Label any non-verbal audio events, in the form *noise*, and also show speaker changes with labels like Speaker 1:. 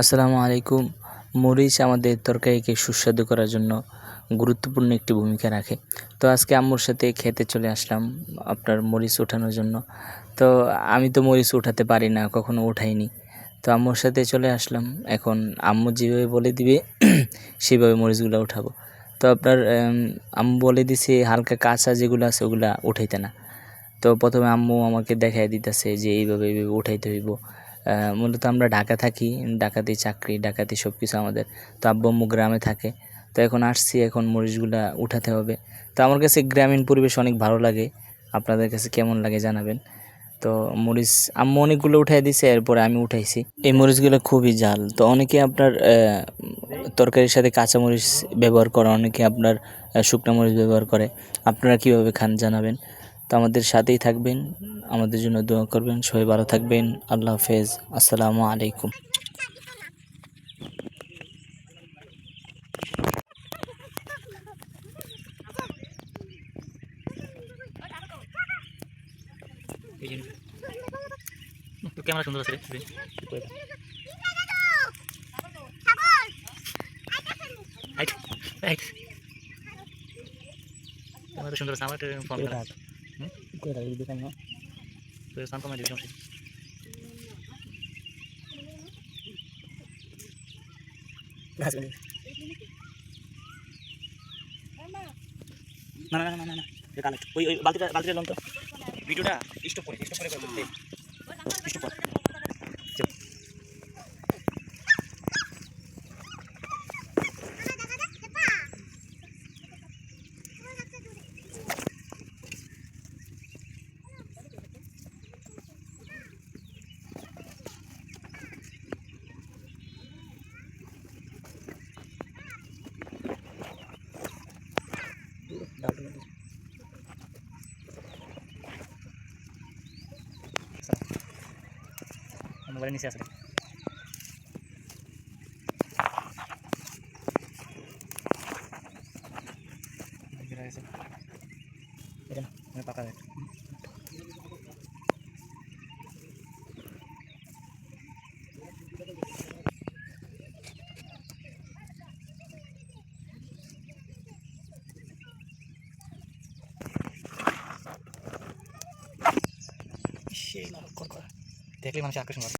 Speaker 1: আসসালামু আলাইকুম। মরিচ আমাদের তরকারিকে সুস্বাদু করার জন্য গুরুত্বপূর্ণ একটি ভূমিকা রাখে। তো আজকে আম্মুর সাথে খেতে চলে আসলাম আপনার মরিচ ওঠানোর জন্য। তো আমি তো মরিচ উঠাতে পারি না, কখনো উঠাইনি তো আম্মুর সাথে চলে আসলাম। এখন আম্মু যেভাবে বলে দিবে, *clears throat* সেভাবে মরিচগুলো উঠাবো তো আপনার আম্মু বলে দিছে, হালকা কাঁচা যেগুলো আছে ওগুলা উঠাইতে না। তো প্রথমে আম্মু আমাকে দেখাই দিতেছে যে এইভাবে এইভাবে উঠাইতে হইব। মূলত আমরা ঢাকা থাকি ঢাকাতেই চাকরি ঢাকাতে সব কিছু আমাদের। তো আব্বু আম্মু গ্রামে থাকে। তো এখন আসছি, এখন মরিচগুলা উঠাতে হবে। তো আমার কাছে গ্রামীণ পরিবেশ অনেক ভালো লাগে। আপনাদের কাছে কেমন লাগে জানাবেন। তো মরিচ, আম্মু অনেকগুলো উঠাই দিছে, এরপরে আমি উঠাইছি। এই মরিচগুলো খুবই জাল। তো অনেকে আপনার তরকারির সাথে কাঁচা মরিচ ব্যবহার করে, অনেকে আপনার শুকনো মরিচ ব্যবহার করে। আপনারা কীভাবে খান জানাবেন। তো আমাদের সাথেই থাকবেন, আমাদের জন্য দোয়া করবেন, সবাই ভালো থাকবেন, আল্লাহ হাফেজ, আসসালামু আলাইকুম।
Speaker 2: ক্যামেরা সুন্দর আছে ক্যামেরা সুন্দর আছে, আমার ফোন করা তো সান কমাই দিবি সমস্যা না না না না না এটা কালেক্ট ওই ওই বালতিটা বালতিটা লন তো ভিডিওটা স্টপ করে স্টপ করে করতে স্টপ কর মোবাইলের নিচে আছে এটা না মানে পাকা দেখ সেই কর কর দেখলে মানুষ আকর্ষণ করে